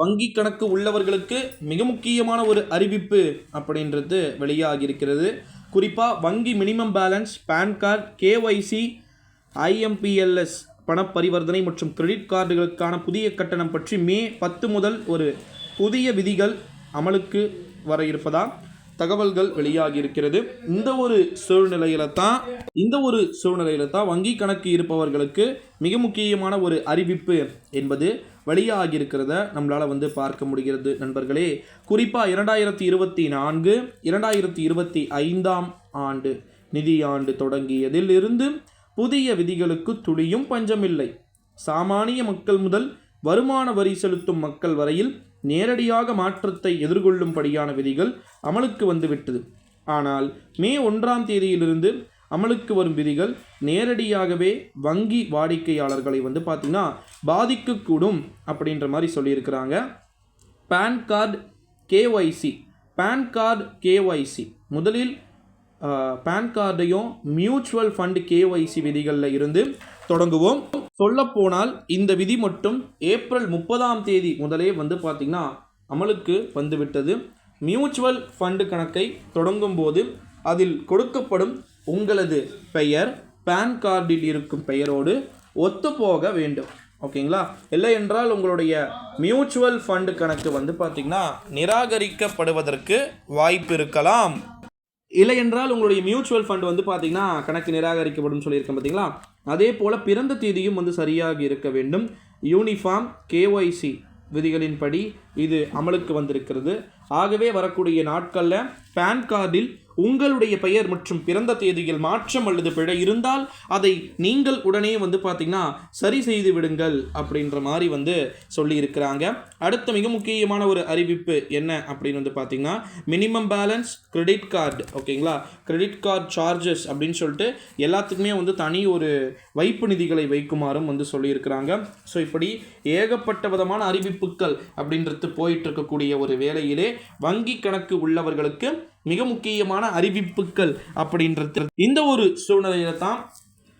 வங்கி கணக்கு உள்ளவர்களுக்கு மிக முக்கியமான ஒரு அறிவிப்பு அப்படின்றது வெளியாகி இருக்கிறது குறிப்பாக வங்கி minimum balance PAN card KYC IMPLS பண பரிவர்த்தனை மற்றும் கிரெடிட் கார்டுகளுக்கான புதிய கட்டணம் பற்றி மே பத்து முதல் ஒரு புதிய விதிகள் அமலுக்கு வர இருப்பதா தகவல்கள் வெளியாகி இருக்கிறது இந்த ஒரு சூழ்நிலையில தான் இந்த ஒரு சூழ்நிலையில தான் வங்கி கணக்கு இருப்பவர்களுக்கு மிக முக்கியமான ஒரு அறிவிப்பு என்பது வெளியாகி இருக்கிறத நம்மளால் வந்து பார்க்க முடிகிறது நண்பர்களே. குறிப்பாக இரண்டாயிரத்தி இருபத்தி நான்கு இரண்டாயிரத்தி இருபத்தி ஐந்தாம் ஆண்டு நிதியாண்டு தொடங்கியதில் இருந்து புதிய விதிகளுக்கு துளியும் பஞ்சமில்லை. சாமானிய மக்கள் முதல் வருமான வரி செலுத்தும் மக்கள் வரையில் நேரடியாக மாற்றத்தை எதிர்கொள்ளும்படியான விதிகள் அமலுக்கு வந்துவிட்டது. ஆனால் மே ஒன்றாம் தேதியிலிருந்து அமலுக்கு வரும் விதிகள் நேரடியாகவே வங்கி வாடிக்கையாளர்களை வந்து பார்த்திங்கன்னா பாதிக்கக்கூடும் அப்படின்ற மாதிரி சொல்லியிருக்கிறாங்க. PAN card KYC PAN card KYC முதலில் பேன் கார்டையும் மியூச்சுவல் ஃபண்ட் கேஒய்சி விதிகளில் இருந்து தொடங்குவோம். சொல்லப்போனால் இந்த விதி மட்டும் ஏப்ரல் முப்பதாம் தேதி முதலே வந்து பார்த்திங்கன்னா அமலுக்கு வந்துவிட்டது. மியூச்சுவல் ஃபண்டு கணக்கை தொடங்கும் போது அதில் கொடுக்கப்படும் உங்களது பெயர் பேன் கார்டில் இருக்கும் பெயரோடு ஒத்துப்போக வேண்டும். ஓகேங்களா? இல்லை என்றால் உங்களுடைய மியூச்சுவல் ஃபண்டு கணக்கு வந்து பார்த்திங்கன்னா நிராகரிக்கப்படுவதற்கு வாய்ப்பு இருக்கலாம். இல்லை என்றால் உங்களுடைய மியூச்சுவல் ஃபண்ட் வந்து பார்த்தீங்கன்னா கணக்கு நிராகரிக்கப்படும் சொல்லியிருக்கேன் பார்த்தீங்களா? அதே போல் பிறந்த தேதியும் வந்து சரியாக இருக்க வேண்டும். யூனிஃபார்ம் கேஒய்சி விதிகளின்படி இது அமலுக்கு வந்திருக்கிறது. ஆகவே வரக்கூடிய நாட்களில் பேன் கார்டில் உங்களுடைய பெயர் மற்றும் பிறந்த தேதியில் மாற்றம் அல்லது பிழை இருந்தால் அதை நீங்கள் உடனே வந்து பார்த்தீங்கன்னா சரி செய்து விடுங்கள் அப்படின்ற மாதிரி வந்து சொல்லியிருக்கிறாங்க. அடுத்த மிக முக்கியமான ஒரு அறிவிப்பு என்ன அப்படின்னு வந்து பார்த்தீங்கன்னா மினிமம் பேலன்ஸ் கிரெடிட் கார்டு ஓகேங்களா கிரெடிட் கார்டு சார்ஜஸ் அப்படின்னு சொல்லிட்டு எல்லாத்துக்குமே வந்து தனி ஒரு வைப்பு நிதிகளை வைக்குமாறும் வந்து சொல்லியிருக்கிறாங்க. ஸோ இப்படி ஏகப்பட்ட விதமான அறிவிப்புகள் அப்படின்ற போயிட்டு இருக்கக்கூடிய ஒரு வேலையிலே வங்கி கணக்கு உள்ளவர்களுக்கு மிக முக்கியமான அறிவிப்புகள் அப்படின்றது. இந்த ஒரு சூழ்நிலையில தான்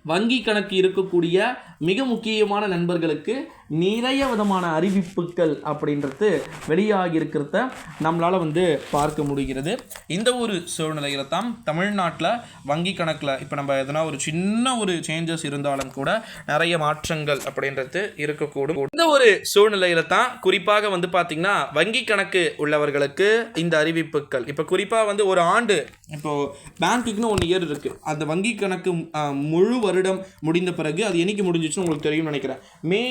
வங்கி கணக்கு இருக்கக்கூடிய மிக முக்கியமான நண்பர்களுக்கு நிறைய விதமான அறிவிப்புகள் அப்படின்றது வெளியாகி இருக்கிறத நம்மளால் வந்து பார்க்க முடிகிறது. இந்த ஒரு சூழ்நிலையில தான் தமிழ்நாட்டில் வங்கி கணக்கில் இப்போ நம்ம எதனா ஒரு சின்ன ஒரு சேஞ்சஸ் இருந்தாலும் கூட நிறைய மாற்றங்கள் அப்படின்றது இருக்கக்கூடும். இந்த ஒரு சூழ்நிலையில் தான் குறிப்பாக வந்து பார்த்திங்கன்னா வங்கி கணக்கு உள்ளவர்களுக்கு இந்த அறிவிப்புகள். இப்போ குறிப்பாக வந்து ஒரு ஆண்டு இப்போது பேங்க்குக்குன்னு ஒன்று இயர் இருக்குது அந்த வங்கி கணக்கு முழு வருடம் முடிந்த பிறகு அது என்னைக்கு முடிஞ்சிச்சுன்னு உங்களுக்கு தெரியும்னு நினைக்கிறேன். மே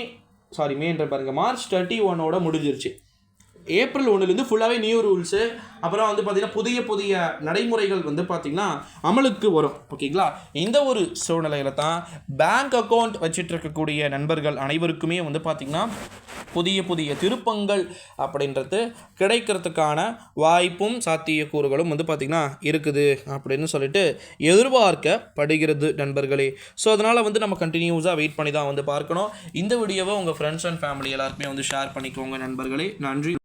சாரி மேன்ற பாருங்க. மார்ச் தேர்ட்டி ஒன்னோட முடிஞ்சிருச்சு. ஏப்ரல் ஒன்றுலேருந்து ஃபுல்லாகவே நியூ ரூல்ஸு அப்புறம் வந்து பார்த்திங்கன்னா புதிய புதிய நடைமுறைகள் வந்து பார்த்திங்கன்னா அமலுக்கு வரும். ஓகேங்களா இந்த ஒரு சூழ்நிலையில தான் பேங்க் அக்கௌண்ட் வச்சிட்டு இருக்கக்கூடிய நண்பர்கள் அனைவருக்குமே வந்து பார்த்திங்கன்னா புதிய புதிய திருப்பங்கள் அப்படின்றது கிடைக்கிறதுக்கான வாய்ப்பும் சாத்தியக்கூறுகளும் வந்து பார்த்திங்கன்னா இருக்குது அப்படின்னு சொல்லிட்டு எதிர்பார்க்கப்படுகிறது நண்பர்களே. ஸோ அதனால் வந்து நம்ம கண்டினியூஸாக வெயிட் பண்ணி தான் வந்து பார்க்கணும். இந்த வீடியோவை உங்கள் ஃப்ரெண்ட்ஸ் அண்ட் ஃபேமிலி எல்லாருக்குமே வந்து ஷேர் பண்ணிக்கோங்க நண்பர்களே. நன்றி.